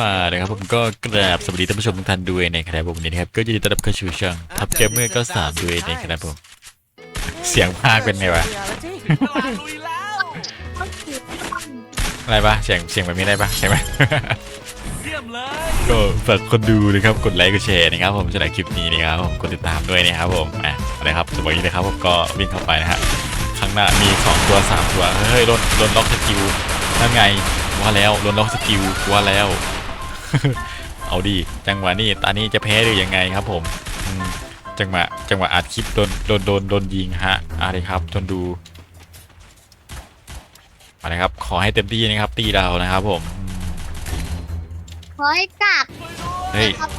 มานะครับผมก็กราบสวัสดีท่านผู้ชมทุกท่านด้วยนะครับผมวันนี้นะครับก็ยินดีต้อนรับเข้าสู่ช่องทับเกมเมอร์ก็สามด้วยนะครับผมเสียงภาคเป็นไงวะอะไรปะเสียงเสียงแบบนี้ได้ปะใช่ไหมเยี่ยมเลยก็ฝากคนดูนะครับกดไลค์กดแชร์นะครับผมสำหรับคลิปนี้นะครับผมกดติดตามด้วยนะครับผมอะอะไรครับสมมตินี้นะครับผมก็วิ่งเข้าไปนะฮะข้างหน้ามีสองตัวสามตัวเฮ้ยโดนโดนล็อกสกิลนั่นไงว่าแล้วโดนล็อกสกิลว่าแล้ว เอาดีจังหวะนี้ตอนนี้จะแพ้หรือยังไงครับผมอืมจังหวะจังหวะอัดคลิปโดนโดนโดนโดนยิงฮะอะไรครับจนดูอะไรครับ ขอให้เต็มที่นะครับ ตีเรานะครับผมอืมขอให้กลับเฮ้ยครับ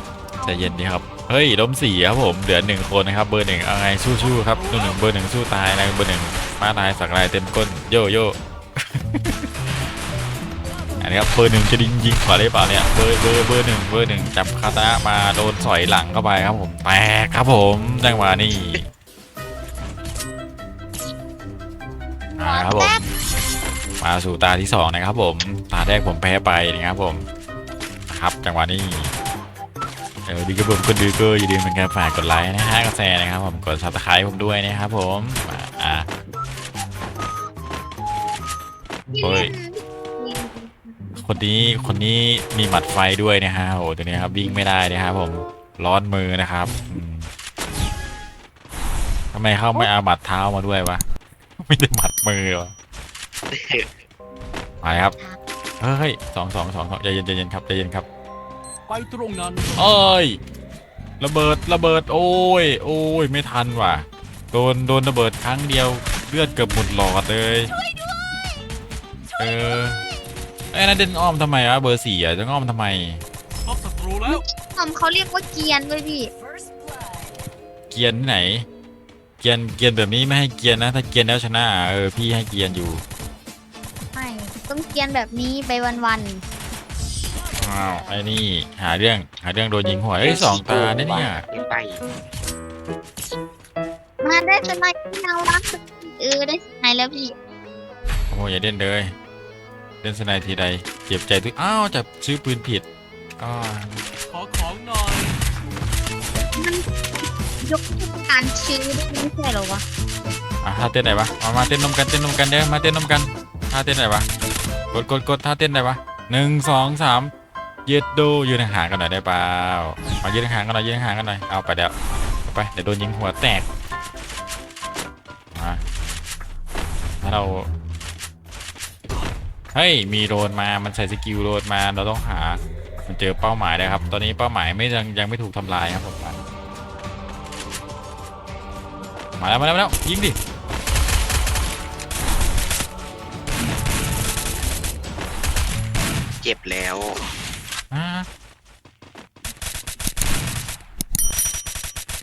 ใจเย็นดีครับเฮ้ยล้มสี่ครับผมเหลือหนึ่งคนนะครับ เบอร์หนึ่งเอาไงสู้ๆครับหนึ่งหนึ่งเบอร์หนึ่งสู้ตายนะเบอร์หนึ่งมาตายสักลายเต็มก้นโยโย่อั นนี้ครับเบอร์หนึ่งจะยิงยิงขวาได้เปล่าเนี่ยเบอร์เบอร์เบอร์หนึ่งเบอร์หนึ่งจับคาตานะมาโดนสอยหลังเข้าไปครับผมแตกครับผมจังหวะนี้มาครับผมมาสู่ตาที่สองนะครับผมตาแรกผมแพ้ไปนะครับผมนะครับจังหวะนี้เออดีครับผมคนดูก็อย่าลืมเป็นการฝากกดไลค์นะฮะกาแฟนะครับผมกดซับสไครต์ผมด้วยนะครับผมอะอะโอ้ย คนนี้คนนี้มีหมัดไฟด้วยนะฮะโอ้โหตัวนี้ครับวิ่งไม่ได้นะครับผมร้อนมือนะครับอืมทำไมเขาไม่เอาหมัดเท้ามาด้วยวะไม่ได้หมัดมือวะมาเลยครับเฮ้ยสองสองสองสองใจเย็นใจเย็นครับใจเย็นครับไปตรงนั้นเอ้ยระเบิดระเบิดโอ้ยโอ้ยไม่ทันว่ะโดนโดนระเบิดครั้งเดียวเลือดเกือบหมดหลอดเลยเออ ไอ้นั่นเดินอ้อมทำไมวะเบอร์สี่อะจะอ้อมทำไมพบศัตรูแล้วผมเขาเรียกว่าเกรียนด้วยพี่ เกียนที่ไหน เกียนเกียนแบบนี้ไม่ให้เกียนนะ ถ้าเกียนแล้วชนะเออพี่ให้เกียนอยู่ไม่ต้องเกรียนแบบนี้ไปวันอ้าวไอ้นี่หาเรื่องหาเรื่องโดนยิงหัวเอ้ยสองตาเนี่ยเนี่ยไปๆมาได้สไนด์ที่น่ารักเออได้สไนด์แล้วพี่โอ้ยอย่าเล่นเลย เล่นสไนด์ทีใดเจ็บใจทุกอ้าวจับซื้อปืนผิดอ้าวขอของหน่อยมันยกการชื่อได้ไม่ใช่เหรอวะอะท่าเต้นไหนวะมามาเต้นนมกันเต้นนมกันเด้อมาเต้นนมกันท่าเต้นไหนวะกดกดกดท่าเต้นไหนวะหนึ่งสองสามยืดดูยืนห่างๆกันหน่อยได้เปล่ามายืนห่างๆกันหน่อยยืนห่างๆกันหน่อยเอาไปเดี๋ยวเอาไปเดี๋ยวโดนยิงหัวแตกมาถ้าเรา เฮ้ยมีโดนมามันใส่สกิลโดนมาเราต้องหา มันเจอเป้าหมายแล้วครับ ตอนนี้เป้าหมายไม่ยังยังไม่ถูกทำลายครับผมมาแล้วมาแล้วมาแล้วยิงดิเจ็บแล้วอ่า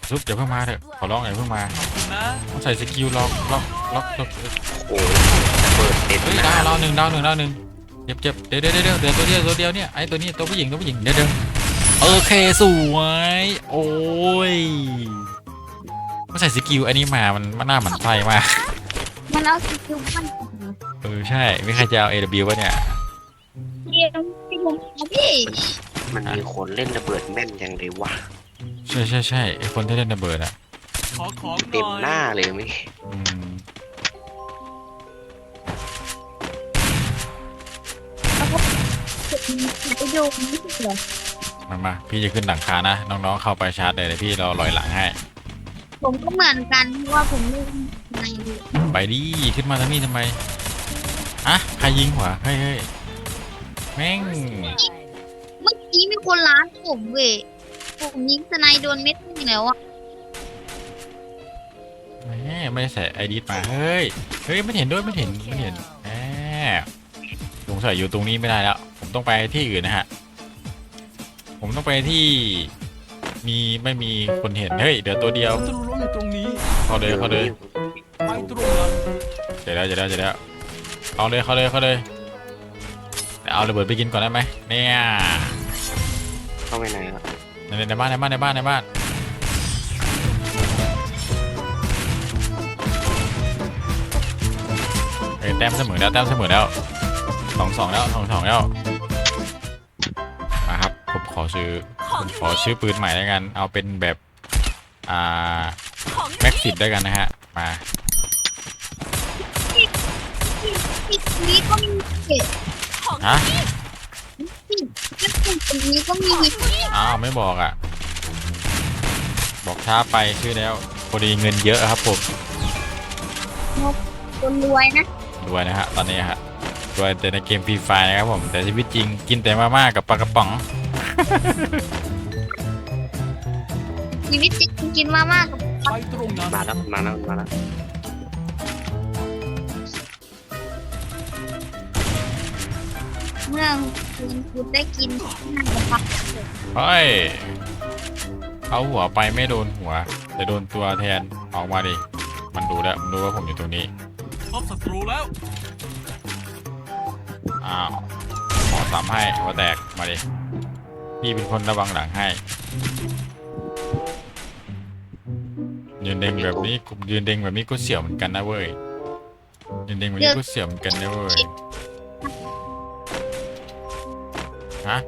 ซุปอย่าเพิ่งมาเถอะขอร้องอย่าเพิ่งมาขอบคุณนะต้องใส่สกิลล็อกล็อกล็อกล็อก โอ้ยระเบิดเต็มเฮ้ยหน้าดาวดาวหนึ่งดาวหนึ่งดาวหนึ่งเจ็บเจ็บเดี๋ยวเดี๋ยวเดี๋ยวเดี๋ยวตัวเดียวตัวเดียวเนี่ยไอ้ตัวนี้ตัวผู้หญิงตัวผู้หญิงเดี๋ยวเดี๋ยวโอเคสวยโอ้ยมันใส่สกิลอันนี้มามันมันน่าหมันไส้มากมันเอาสกิลมันเออใช่ไม่ใครจะเอา AW วะเนี่ยเรียนพี่ผมพี่มันมีคนเล่นระเบิดแม่นยังเลยวะใช่ใช่ใช่ไอคนที่เล่นระเบิดอะขอของหเต็มน่อยหน้าเลยไหม อืมไปดูนี่เหรอมามาพี่จะขึ้นหลังคานะ น้องๆเข้าไปชาร์จเลยเดี๋ยวพี่รอลอยหลังให้ ผมก็เหมือนกันเพราะว่าผมไม่ในดูไปดิขึ้นมาทางนี้ทำไมอะใครยิงหัวเฮ้ยเฮ้ยแม่งเมื่อกี้มีคนล้านผมเว้ยผมยิงสไนด์โดนเม็ดนึงแล้วอะแหมไม่ได้ใส่ไอดีมาเฮ้ยเฮ้ยไม่เห็นด้วยไม่เห็นไม่เห็นแหมสงสัยอยู่ตรงนี้ไม่ได้แล้ว ผมต้องไปที่อื่นนะฮะ ผมต้องไปที่มีไม่มีคนเห็น เฮ้ยเดี๋ยวตัวเดียวศัตรูล้มอยู่ตรงนี้เข้าเลยเข้าเลยไปตรงนั้นเดี๋ยวแล้วเดี๋ยวแล้วเดี๋ยวแล้วเอาเลยเข้าเลยเข้าเลยแต่เอาระเบิดไปกินก่อนได้ไหมเนี่ยเข้าไปไหนครับในในบ้านในบ้านในบ้านในบ้านเอ้ยแต้มเสมอแล้วแต้มเสมอแล้วสองสองแล้วสองสองแล้วเอ ซื้อผมขอซื้อปืนใหม่แล้วกัน เอาเป็นแบบอ่าแม็กสิบด้วยกันนะฮะ มาที่ตรงนี้ก็มีเห็ดฮะที่ตรงนี้ก็มีอ้าวไม่บอกอะ บอกช้าไปชื่อแล้วพอดีเงินเยอะครับผมคนรวยนะรวยนะฮะตอนนี้ฮะรวยแต่ในเกมฟรีไฟนะครับผมแต่ชีวิตจริงกินแต่มาม่ากับปลากระป๋อง ชีวิตจริงกินมามากกับไปตรงนั้นมาแล้วมาแล้วมาแล้วเมื่อคุณคุณได้กินนั่นนะครับเฮ้ยเอาหัวไปไม่โดนหัว แต่โดนตัวแทนออกมาดิ มันดูแล้วมันรู้ว่าผมอยู่ตรงนี้ พบศัตรูแล้ว อ้าว ขอสามให้หัวแตกมาดิ พี่เป็นคนระวังหลังให้ ยืนเด้งแบบนี้กูยืนเด้งแบบนี้ก็เสียวเหมือนกันนะเว้ย ยืนเด้งแบบนี้ก็เสียวเหมือนกันนะเว้ย ฮะ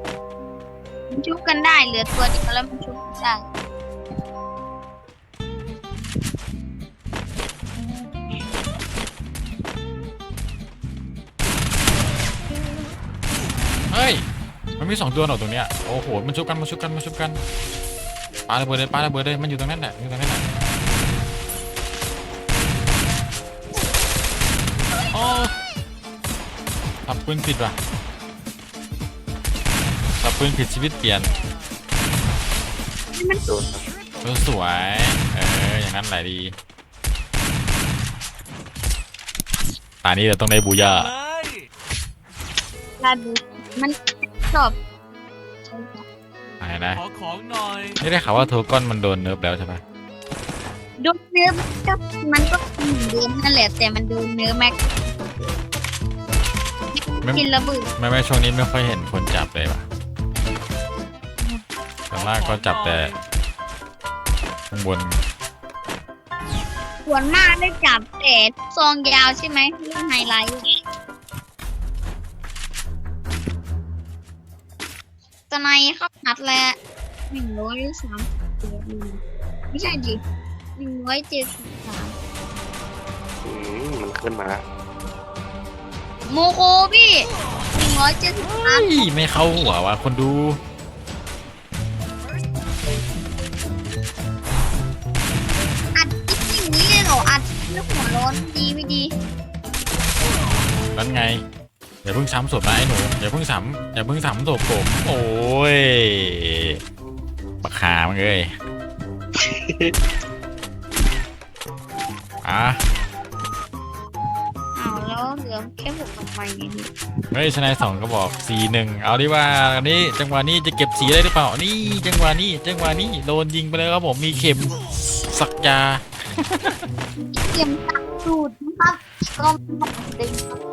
มันชุบกันได้เหลือตัวเดียวแล้วมันชุบกันได้เฮ้ย มันมีสองตัวเหรอตรงเนี้ยโอ้โหมันชุบกันมันชุบกันมันชุบกันปาระเบิดเลยปาระเบิดเลยมันอยู่ตรงนั้นแหละอยู่ตรงนั้นแหละโอ้ทับปืนผิดว่ะทับปืนผิดชีวิตเปลี่ยนโดนเออสวยเอออย่างนั้นแหละดีตอนนี้เราต้องได้บูย่าเลยลาดูมัน ชอบอะไรนะขอของหน่อยไม่ได้ข่าวว่าโทก้อนมันโดนเนิร์ฟแล้วใช่ปะโดนเนื้อมันก็มันก็เหมือนเดิมนั่นแหละแต่มันโดนเนื้อแม็กไม่กินระเบิดไม่ไม่ช่วงนี้ไม่ค่อยเห็นคนจับเลยว่ะส่วนมากก็จับแต่ข้างบนส่วนมากได้จับแต่ซองยาวใช่ไหมเรื่องไฮไลท์ ตะไนเข้านัดแล้วหนึ่งร้อยสามสิบไม่ใช่ดิหนึ่งร้อยเจ็ดสิบสามอืมมันขึ้นมาแล้วโมโคพี่หนึ่งร้อยเจ็ดสิบสามเฮ้ยไม่เข้าหัวว่ะคนดูอัดคลิปอย่างนี้เลยเหรออัดแล้วหัวร้อนดีไม่ดีนั่นไง อย่าเพิ่งซ้ำศพนะไอ้หนูอย่าเพิ่งซ้ำอย่าเพิ่งซ้ำศพผมโอ้ยปักขามันเลยอะอ้าวแล้วเหลือแค่หกทำไมเนี่ยเฮ้ยชนายสองก็บอกสีหนึ่งเอาดิว่าอันนี้จังหวะนี้จะเก็บสีได้หรือเปล่านี่จังหวะนี้จังหวะนี้โดนยิงไปเลยครับผมมีเข็มสักยาเตรียมตั้งสูตรนะครับก็ไม่ได้ครับ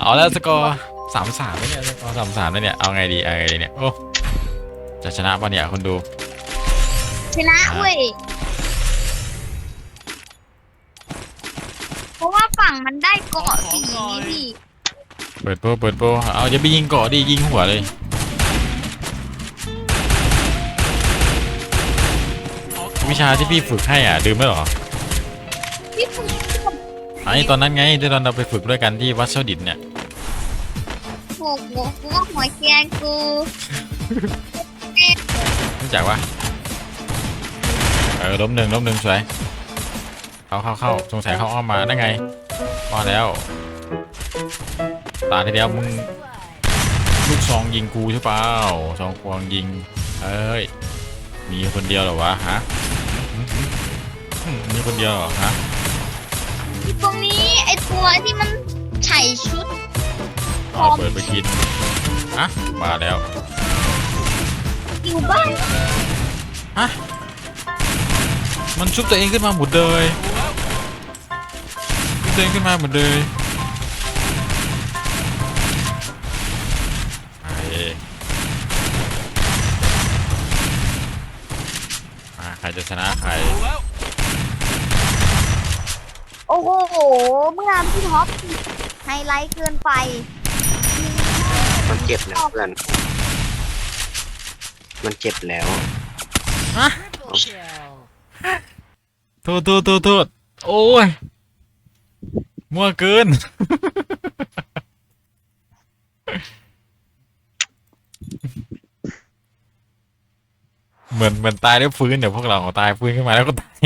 เอาแล้วสกอร์สามสามเนี่ยสกอร์สามสามเนี่ยเอาไงดีเอาไงดีเนี่ยโอ้จะชนะปะเนี่ยคนดูชนะเว้ยเพราะว่าฝั่งมันได้เกาะสีนี่พี่เปิดโปรเปิดโปรเอาอย่าไปยิงเกาะดิยิงหัวเลยขอของวิชาที่พี่ฝึกให้อะดื่มแล้วเหรอพี่ผม ไอ้ตอนนั้นไงที่ตอนเราไปฝึกด้วยกันที่วัดเชาดินเนี่ยโหกกูก็หัวแกงกูรู้จักปะเออล้มหนึ่งล้มหนึ่งสวยเข้าเข้าเข้าสงสัยเขาอ้อมมาได้ไงว่าแล้วตาที่แล้วมึงลูกซองยิงกูใช่เปล่าซองควงยิงเอ้ยมีคนเดียวเหรอวะฮะอืมอืมอืมมีคนเดียวเหรอฮะ ตรงนี้ไอตัวที่มันใส่ชุดเอาเปิดไปกินอะมาแล้วอยู่บ้านมันชุบตัวเองขึ้นมาหมดเลยชุบตัวเองขึ้นมาหมดเลยไอ้อ่าใครจะชนะใครศัตรูแล้ว โอ้โหเมื่อพี่ท็อปไฮไลท์เกินไปมันเจ็บนะเพื่อน มันเจ็บแล้วโทษโทษโทษโทษโอ้ย มั่วเกิน เหมือนเหมือนตายแล้วฟื้นเดี๋ยวพวกเราตายฟื้นขึ้นมาแล้วก็ตาย